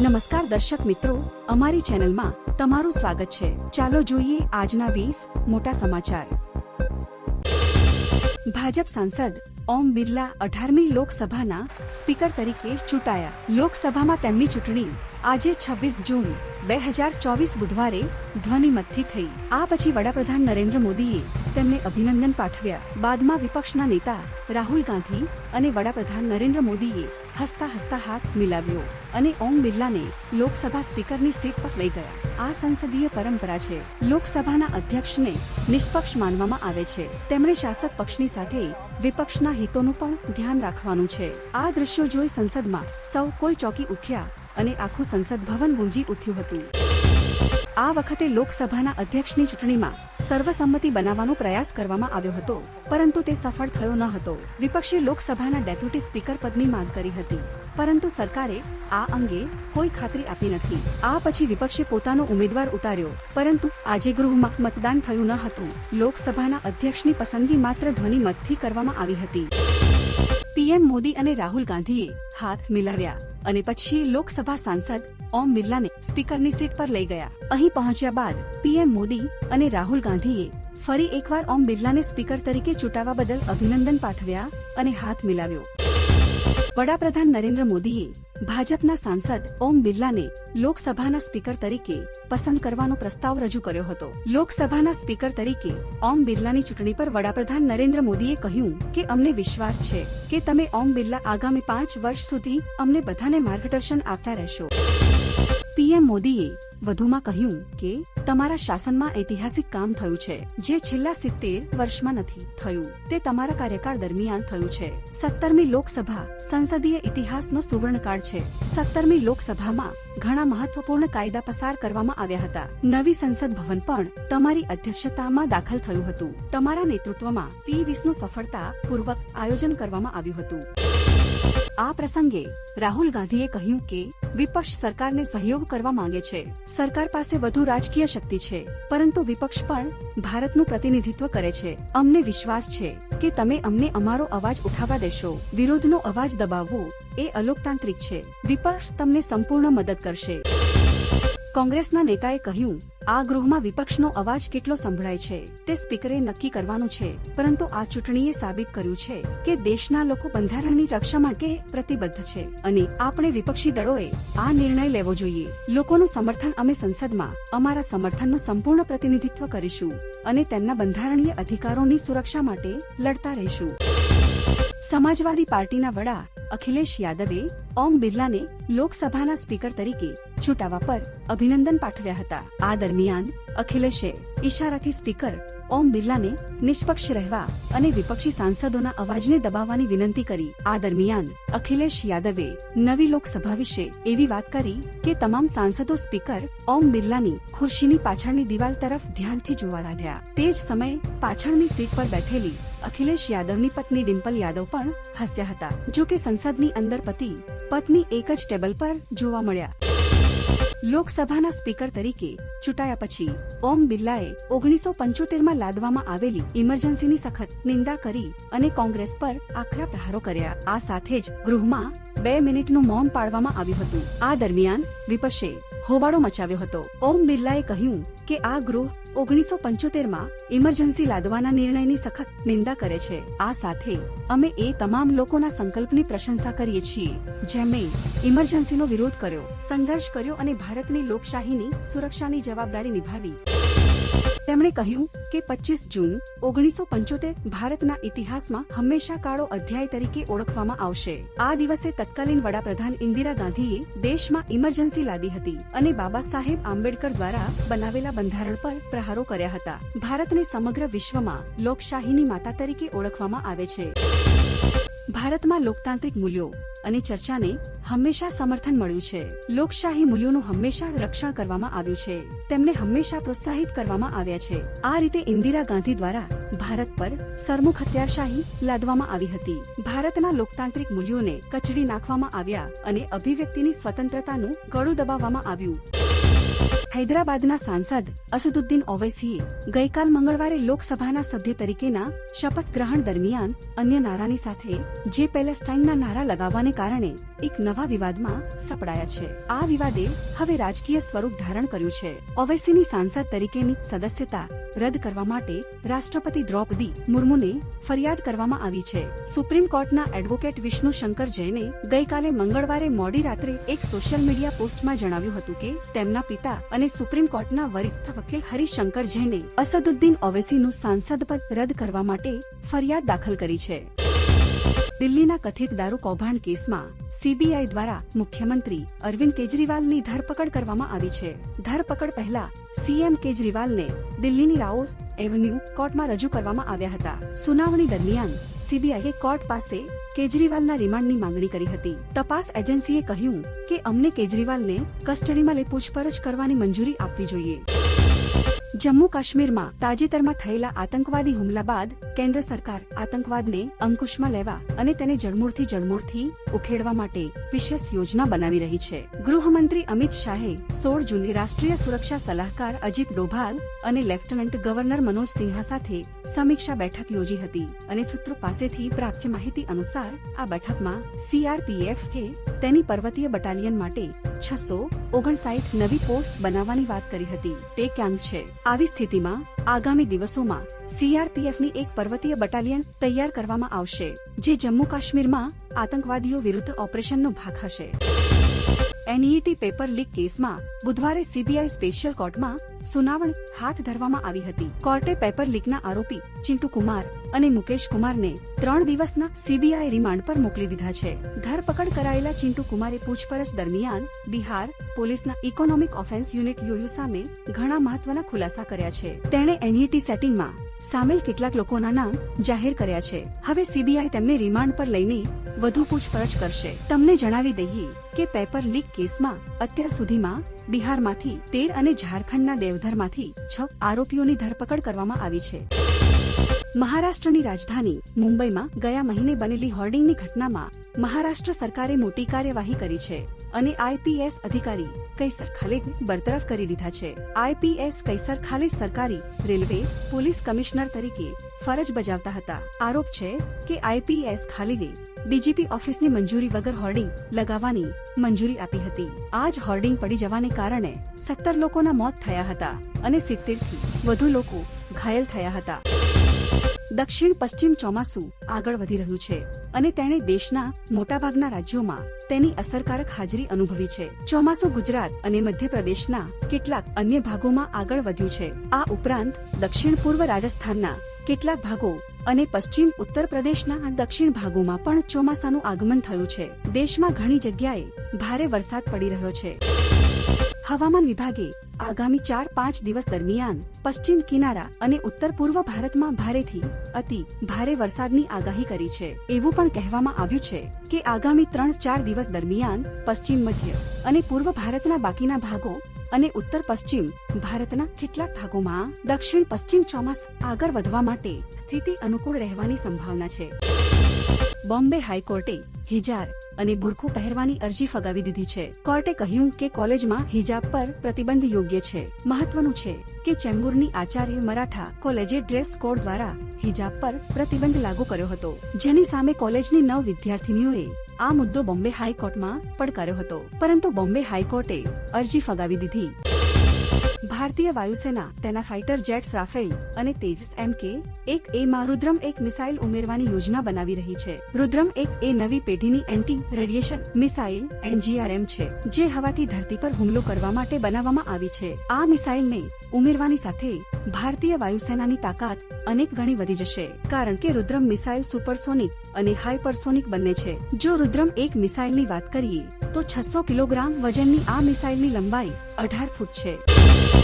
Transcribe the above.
નમસ્કાર દર્શક મિત્રો, અમારી ચેનલમાં તમારું સ્વાગત છે. ચાલો જોઈએ આજના વીસ મોટા સમાચાર. ભાજપ સાંસદ ઓમ બિરલા અઢારમી લોકસભાના સ્પીકર તરીકે ચૂંટાયા. લોકસભામાં તેમની ચૂંટણી આજે છવ્વીસ જૂન, બે હજાર ચોવીસ બુધવારે ધ્વનિમતથી થઈ. આ પછી વડાપ્રધાન નરેન્દ્ર મોદીએ તેમને અભિનંદન પાઠવ્યા. બાદમાં વિપક્ષના નેતા રાહુલ ગાંધી અને વડાપ્રધાન નરેન્દ્ર મોદીએ હસતા હસતા હાથ મિલાવ્યો અને ઓમ બિરલાને લોકસભા સ્પીકરની સીટ પર લઈ ગયા. આ સંસદીય પરંપરા છે. લોકસભાના અધ્યક્ષને નિષ્પક્ષ માનવામાં આવે છે. તેમણે શાસક પક્ષની સાથે વિપક્ષના હિતોનું પણ ધ્યાન રાખવાનું છે. આ દ્રશ્યો જોઈ સંસદમાં સૌ કોઈ ચોકી ઉઠ્યા અને આખું સંસદ ભવન ગુંજી ઉઠ્યું હતું. આ વખતે લોકસભાના અધ્યક્ષની ચૂંટણીમાં સર્વસંમતિ બનાવવાનો પ્રયાસ કરવામાં આવ્યો હતો, પરંતુ તે સફળ થયો ન હતો. વિપક્ષે લોકસભાના ડેપ્યુટી સ્પીકર પદની માંગ કરી હતી, પરંતુ સરકારે આ અંગે કોઈ ખાતરી આપી નથી. આ પછી વિપક્ષે પોતાનો ઉમેદવાર ઉતાર્યો, પરંતુ આજે ગૃહમાં મતદાન થયું ન હતું. લોકસભાના અધ્યક્ષની પસંદગી માત્ર ધ્વનિમતથી કરવામાં આવી હતી. પીએમ મોદી અને રાહુલ ગાંધીએ હાથ મિલાવ્યા અને પછી લોકસભા સાંસદ ઓમ બિરલાને સ્પીકરની સીટ પર લઈ ગયા. અહીં પહોંચ્યા બાદ પીએમ મોદી અને રાહુલ ગાંધીએ ફરી એકવાર ઓમ બિરલાને સ્પીકર તરીકે ચૂંટાવા બદલ અભિનંદન પાઠવ્યા અને હાથ મિલાવ્યો. વડાપ્રધાન નરેન્દ્ર મોદીએ ભાજપના સાંસદ ઓમ બિરલાને લોકસભાના સ્પીકર તરીકે પસંદ કરવાનો પ્રસ્તાવ રજૂ કર્યો હતો. લોકસભાના સ્પીકર તરીકે ઓમ બિરલાની ચૂંટણી પર વડાપ્રધાન નરેન્દ્ર મોદીએ કહ્યું કે, અમને વિશ્વાસ છે કે તમે ઓમ બિરલા આગામી પાંચ વર્ષ સુધી અમને બધાને માર્ગદર્શન આપતા રહેશો. પીએમ મોદીએ વધુમાં કહ્યું કે તમારા શાસનમાં ઐતિહાસિક કામ થયું છે, જે છેલ્લા સિત્તેર વર્ષમાં નથી થયું. તે તમારા કાર્યકાળ દરમિયાન થયું છે. સત્તરમી લોકસભા સંસદીય ઇતિહાસનો સુવર્ણકાળ છે. સત્તરમી લોકસભામાં ઘણા મહત્વપૂર્ણ કાયદા પસાર કરવામાં આવ્યા હતા. નવી સંસદ ભવન પણ તમારી અધ્યક્ષતામાં દાખલ થયું હતું. તમારા નેતૃત્વમાં પી વીસનું સફળતા પૂર્વક આયોજન કરવામાં આવ્યું હતું. આ પ્રસંગે રાહુલ ગાંધીએ કહ્યું કે વિપક્ષ સરકારને સહયોગ કરવા માંગે છે. સરકાર પાસે વધુ રાજકીય શક્તિ છે, પરંતુ વિપક્ષ પણ ભારતનું પ્રતિનિધિત્વ કરે છે. અમને વિશ્વાસ છે કે તમે અમને અમારો અવાજ ઉઠાવવા દેશો. વિરોધનો અવાજ દબાવવો એ અલોકતાંત્રિક છે. વિપક્ષ તમને સંપૂર્ણ મદદ કરશે. કોંગ્રેસના નેતાએ કહ્યું, આ ગૃહમાં વિપક્ષનો અવાજ કેટલો સંભળાય છે, તે સ્પીકરે નક્કી કરવાનું છે. પરંતુ આ ચૂંટણીએ સાબિત કર્યું છે કે દેશના લોકો બંધારણની રક્ષા માટે પ્રતિબદ્ધ છે અને આપણે વિપક્ષી દળોએ આ નિર્ણય લેવો જોઈએ. લોકોનું સમર્થન અમે સંસદમાં, અમારા સમર્થનનું સંપૂર્ણ પ્રતિનિધિત્વ કરીશું અને તેમના બંધારણીય અધિકારોની સુરક્ષા માટે લડતા રહીશું. સમાજવાદી પાર્ટીના વડા અખિલેશ યાદવે ઓમ બિરલાને લોકસભાના સ્પીકર તરીકે ચૂંટાવા પર અભિનંદન પાઠવ્યા હતા. આ દરમિયાન અખિલેશે ઈશારાથી સ્પીકર ઓમ બિરલાને નિષ્પક્ષ રહેવા અને વિપક્ષી સાંસદોના અવાજને દબાવવાની વિનંતી કરી. આ દરમિયાન અખિલેશ યાદવે નવી લોકસભા વિશે એવી વાત કરી કે તમામ સાંસદો સ્પીકર ઓમ બિરલાની ખુરશીની પાછળની દિવાલ તરફ ધ્યાનથી જોવા લાગ્યા. તે જ સમયે પાછળની સીટ પર બેઠેલી અખિલેશ યાદવની પત્ની ડિમ્પલ યાદવ પણ હસ્યા હતા જો કે સંસદની અંદર પતિ, પત્ની એક જ ટેબલ પર જોવા મળ્યા. લોકસભાના સ્પીકર તરીકે ચૂંટાયા પછી ઓમ બિરલાએ ઓગણીસો પંચોતેરમાં લાદવામાં આવેલી ઇમરજન્સીની સખત નિંદા કરી અને કોંગ્રેસ પર આકરા પ્રહારો કર્યા. આ સાથે જ ગૃહમાં બે મિનિટનું મૌન પાળવામાં આવ્યું હતું. આ દરમિયાન વિપક્ષે હોબાળો મચાવ્યો હતો. ઓમ બિરલાએ કહ્યું કે આ ગૃહ ઓગણીસો પંચોતેરમાં ઇમરજન્સી લાદવાના નિર્ણયની સખત નિંદા કરે છે. આ સાથે અમે એ તમામ લોકોના સંકલ્પની પ્રશંસા કરીએ છીએ. જેમણે ઇમરજન્સીનો વિરોધ કર્યો, સંઘર્ષ કર્યો અને ભારતની લોકશાહીની સુરક્ષાની જવાબદારી નિભાવી. તેમણે કહ્યું કે પચીસ જૂન, ઓગણીસો પંચોતેર ભારતના ઇતિહાસમાં હંમેશા કાળો અધ્યાય તરીકે ઓળખવામાં આવશે. આ દિવસે તત્કાલીન વડાપ્રધાન ઇન્દિરા ગાંધીએ દેશમાં ઇમરજન્સી લાદી હતી અને બાબા સાહેબ આંબેડકર દ્વારા બનાવેલા બંધારણ પર પ્રહારો કર્યા હતા. ભારતને સમગ્ર વિશ્વમાં લોકશાહીની માતા તરીકે ઓળખવામાં આવે છે. ભારતમાં લોકતાંત્રિક મૂલ્યો અને ચર્ચાને હંમેશા સમર્થન મળ્યું છે. લોકશાહી મૂલ્યોનું હંમેશા રક્ષણ કરવામાં આવ્યું છે. તેમને હંમેશા પ્રોત્સાહિત કરવામાં આવ્યા છે. આ રીતે ઇન્દિરા ગાંધી દ્વારા ભારત પર સરમુખ હત્યારશાહી લાદવામાં આવી હતી. ભારતના લોકતાંત્રિક મૂલ્યોને કચડી નાખવામાં આવ્યા અને અભિવ્યક્તિની સ્વતંત્રતાનું ગળું દબાવવામાં આવ્યું. હૈદરાબાદના સાંસદ અસદુદ્દીન ઓવૈસીએ ગઈકાલ મંગળવારે લોકસભાના સભ્ય તરીકેના શપથ ગ્રહણ દરમિયાન અન્ય નારાની સાથે જે પેલેસ્ટાઇનના નારા લગાવવાને કારણે એક નવા વિવાદમાં સપડાયા છે. આ વિવાદે હવે રાજકીય સ્વરૂપ ધારણ કર્યું છે. ઓવૈસીની સાંસદ તરીકેની સદસ્યતા રદ કરવા માટે રાષ્ટ્રપતિ દ્રૌપદી મુર્મુને ફરિયાદ કરવામાં આવી છે. સુપ્રીમ કોર્ટના એડવોકેટ વિષ્ણુ શંકર જૈને ગઈકાલે મંગળવારે મોડી રાત્રે એક સોશિયલ મીડિયા પોસ્ટમાં જણાવ્યું હતું કે તેમના પિતા અને સુપ્રીમ કોર્ટના વરિષ્ઠ વકીલ હરિશંકર જૈને અસદુદ્દીન ઓવેસીનું સાંસદ પદ રદ કરવા માટે ફરિયાદ દાખલ કરી છે. દિલ્હીના કથિત દારૂ કૌભાંડ કેસમાં સીબીઆઈ દ્વારા મુખ્યમંત્રી અરવિંદ કેજરીવાલની ધરપકડ કરવામાં આવી છે. ધરપકડ પહેલા સીએમ કેજરીવાલને દિલ્હીની રાઓસ એવન્યુ કોર્ટમાં રજૂ કરવામાં આવ્યા હતા. સુનાવણી દરમિયાન સીબીઆઈએ કોર્ટ પાસે કેજરીવાલના રિમાન્ડની માંગણી કરી હતી. તપાસ એજન્સીએ કહ્યું કે અમને કેજરીવાલને કસ્ટડીમાં લઈ પૂછપરછ કરવાની મંજૂરી આપવી જોઈએ. જમ્મુ કાશ્મીરમાં તાજેતરમાં થયેલા આતંકવાદી હુમલા બાદ કેન્દ્ર સરકાર આતંકવાદને અંકુશમાં લેવા અને તેને જડમૂળથી જડમૂળથી ઉખેડવા માટે વિશેષ યોજના બનાવી રહી છે. ગૃહમંત્રી અમિત શાહે સોળ જૂને રાષ્ટ્રીય સુરક્ષા સલાહકાર અજીત ડોભાલ અને લેફ્ટનન્ટ ગવર્નર મનોજ સિંહા સાથે સમીક્ષા બેઠક યોજી હતી અને સૂત્રો પાસેથી પ્રાપ્ત માહિતી અનુસાર આ બેઠકમાં સીઆરપીએફ કે તેની પર્વતીય બટાલિયન માટે છસો ઓગણસાઠ નવી પોસ્ટ બનાવવાની વાત કરી હતી. તે ક્યાંક છે? આવી સ્થિતિમાં આગામી દિવસોમાં સીઆરપીએફની એક પર્વતીય બટાલિયન તૈયાર કરવામાં આવશે, જે જમ્મુ કાશ્મીરમાં આતંકવાદીઓ વિરુદ્ધ ઓપરેશનનો ભાગ હશે. એનઈટી પેપર લીક કેસમાં બુધવારે સીબીઆઈ સ્પેશિયલ કોર્ટમાં સુનાવણી હાથ ધરવામાં આવી હતી. કોર્ટે પેપર લીકના આરોપી ચિંટુ કુમાર અને મુકેશ કુમારને ત્રણ દિવસના સીબીઆઈ રિમાન્ડ પર મોકલી દીધા છે. ધરપકડ કરાયેલા ચિંટુ કુમારે પૂછપરછ દરમિયાન બિહાર પોલીસના ઇકોનોમિક ઓફેન્સ યુનિટ યુયુ સામે ઘણા મહત્વના ખુલાસા કર્યા છે. તેણે એનઈટી સેટિંગમાં સામેલ કેટલાક લોકોના નામ જાહેર કર્યા છે. હવે સીબીઆઈ તેમને રિમાન્ડ પર લઈને વધુ પૂછપરછ કરશે. તમને જણાવી દઈએ કે પેપર લીક કેસમાં અત્યાર સુધીમાં બિહારમાંથી તેર અને ઝારખંડના દેવધરમાંથી છ આરોપીઓની ધરપકડ કરવામાં આવી છે. મહારાષ્ટ્રની રાજધાની મુંબઈમાં ગયા મહિને બનેલી હોર્ડિંગની ઘટનામાં મહારાષ્ટ્ર સરકારે મોટી કાર્યવાહી કરી છે અને આઈપીએસ અધિકારી કૈસર ખાલિદને બરતરફ કરી દીધા છે. આઈપીએસ કૈસર ખાલિદ સરકારી રેલવે પોલીસ કમિશનર તરીકે ફરજ બજાવતા હતા. આરોપ છે કે આઈપીએસ ખાલિદે ડીજીપી ઓફિસની મંજૂરી વગર હોર્ડિંગ લગાવવાની મંજૂરી આપી હતી. આ જ હોર્ડિંગ પડી જવાને કારણે સત્તર લોકોના મોત થયા હતા અને સિત્તેરથી વધુ લોકો ઘાયલ થયા હતા. દક્ષિણ પશ્ચિમ ચોમાસું આગળ વધી રહ્યું છે અને તેણે દેશના મોટાભાગના રાજ્યોમાં તેની અસરકારક હાજરી અનુભવી છે. ચોમાસું ગુજરાત અને મધ્યપ્રદેશના કેટલાક અન્ય ભાગોમાં આગળ વધ્યું છે. આ ઉપરાંત દક્ષિણ પૂર્વ રાજસ્થાનના કેટલાક ભાગો અને પશ્ચિમ ઉત્તર પ્રદેશના દક્ષિણ ભાગોમાં પણ ચોમાસાનું આગમન થયું છે. દેશમાં ઘણી જગ્યાએ ભારે વરસાદ પડી રહ્યો છે. હવામાન વિભાગે આગામી ચાર પાંચ દિવસ દરમિયાન પશ્ચિમ કિનારા અને ઉત્તર પૂર્વ ભારતમાં ભારેથી અતિ ભારે વરસાદની આગાહી કરી છે. એવું પણ કહેવામાં આવ્યું છે કે આગામી ત્રણ ચાર દિવસ દરમિયાન પશ્ચિમ મધ્ય અને પૂર્વ ભારતના બાકીના ભાગો અને ઉત્તર પશ્ચિમ ભારતના કેટલાક ભાગોમાં દક્ષિણ પશ્ચિમ ચોમાસ આગળ વધવા માટે સ્થિતિ અનુકૂળ રહેવાની સંભાવના છે. બોમ્બે હાઈકોર્ટે હિજાર અને બુરખો પહેરવાની અરજી ફગાવી દીધી છે. કોર્ટે કહ્યું કે કોલેજમાં હિજાબ પર પ્રતિબંધ યોગ્ય છે. મહત્વનું છે કે ચેમ્બુરની આચાર્ય મરાઠા કોલેજે ડ્રેસ કોડ દ્વારા હિજાબ પર પ્રતિબંધ લાગુ કર્યો હતો. જેની સામે કોલેજની નવ વિદ્યાર્થીનીઓએ આ મુદ્દો બોમ્બે હાઈકોર્ટમાં પડકાર્યો હતો. પરંતુ બોમ્બે હાઈકોર્ટે અરજી ફગાવી દીધી. ભારતીય વાયુસેના, તેના ફાઇટર જેટ્સ રાફેલ અને તેજસ એમ કે, એક એ માં રુદ્રમ એક મિસાઇલ ઉમેરવાની યોજના બનાવી રહી છે. રુદ્રમ એક એ નવી પેઢીની એન્ટી રેડિયેશન મિસાઇલ એનજીઆરએમ છે, જે હવાથી ધરતી પર હુમલો કરવા માટે બનાવવામાં આવી છે. આ મિસાઇલને ઉમેરવાની સાથે ભારતીય વાયુસેનાની તાકાત અનેક ગણી વધી જશે, કારણ કે રુદ્રમ મિસાઇલ સુપરસોનિક અને હાઇપરસોનિક બંને છે. જો રુદ્રમ એક મિસાઇલની વાત કરીએ તો છસો કિલોગ્રામ વજનની આ મિસાઇલની લંબાઈ અઢાર ફૂટ છે.